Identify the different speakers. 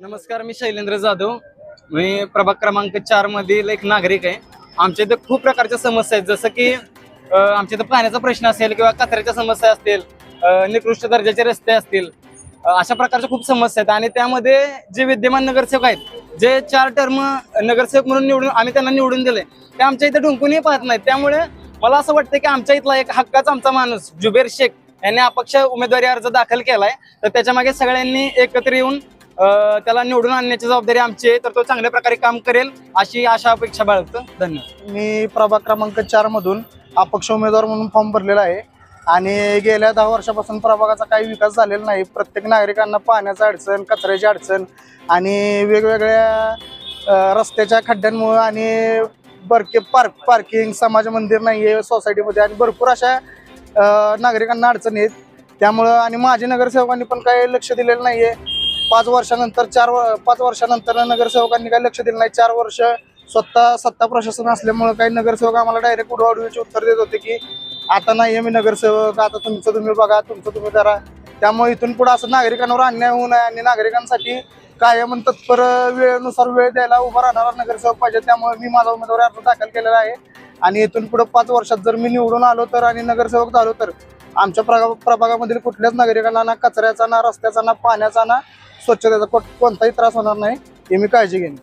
Speaker 1: नमस्कार मी शैलेंद्र जाधव. मी प्रभाग क्रमांक चार मधील एक नागरिक आहे. आमच्या इथे खूप प्रकारच्या समस्या आहेत. जसं की अ, आमच्या इथं पाण्याचा प्रश्न असेल किंवा कचऱ्याच्या समस्या असतील अ, निकृष्ट दर्जाचे रस्ते असतील अ, अशा प्रकारच्या खूप समस्या आहेत. आणि त्यामध्ये जे विद्यमान नगरसेवक आहेत जे चार टर्म नगरसेवक म्हणून निवडून आम्ही त्यांना निवडून दिले ते आमच्या इथे ढुंकूनही पाहत नाहीत. त्यामुळे मला असं वाटतं की आमच्या इथला एक हक्काचा आमचा माणूस जुबेर शेख यांनी अपक्ष उमेदवारी अर्ज दाखल केलाय. तर त्याच्यामागे सगळ्यांनी एकत्र येऊन त्याला निवडून आणण्याची जबाबदारी आमची आहे तर तो चांगल्या प्रकारे काम करेल अशी आशा अपेक्षा बाळगतो. धन्यवाद.
Speaker 2: मी प्रभाग क्रमांक चार मधून अपक्ष उमेदवार म्हणून फॉर्म भरलेला आहे. आणि गेल्या दहा वर्षापासून प्रभागाचा काही विकास झालेला नाही. प्रत्येक नागरिकांना पाण्याचं अडचण कचऱ्याची अडचण आणि वेगवेगळ्या रस्त्याच्या खड्ड्यांमुळे आणि बरके पार्क पार्किंग समाज मंदिर नाही आहे सोसायटीमध्ये आणि भरपूर अशा नागरिकांना अडचणी आहेत. त्यामुळं आणि माझे नगरसेवकांनी पण काही लक्ष दिलेलं नाही आहे पाच वर्षानंतर चार पाच वर्षानंतर नगरसेवकांनी काही लक्ष दिलं नाही. चार वर्ष स्वतः सत्ता प्रशासन असल्यामुळे काही नगरसेवक आम्हाला डायरेक्ट उडवाडवीचे उत्तर देत होते की आता नाही आहे मी नगरसेवक आता तुमचं तुम्ही बघा तुमचं तुम्ही करा त्यामुळे इथून पुढे असं नागरिकांवर अन्याय होऊ नये आणि नागरिकांसाठी कायम आणि तत्पर वेळेनुसार वेळ द्यायला उभा राहणारा नगरसेवक पाहिजे. त्यामुळे मी माझा उमेदवारी अर्ज दाखल केलेला आहे. आणि इथून पुढे पाच वर्षात जर मी निवडून आलो तर आणि नगरसेवक झालो तर आमच्या प्रभा प्रभागामधील कुठल्याच नागरिकांना ना कचऱ्याचा ना रस्त्याचा ना पाण्याचा ना स्वच्छतेचा कोणताही त्रास होणार नाही. हे मी काळजी घेईन.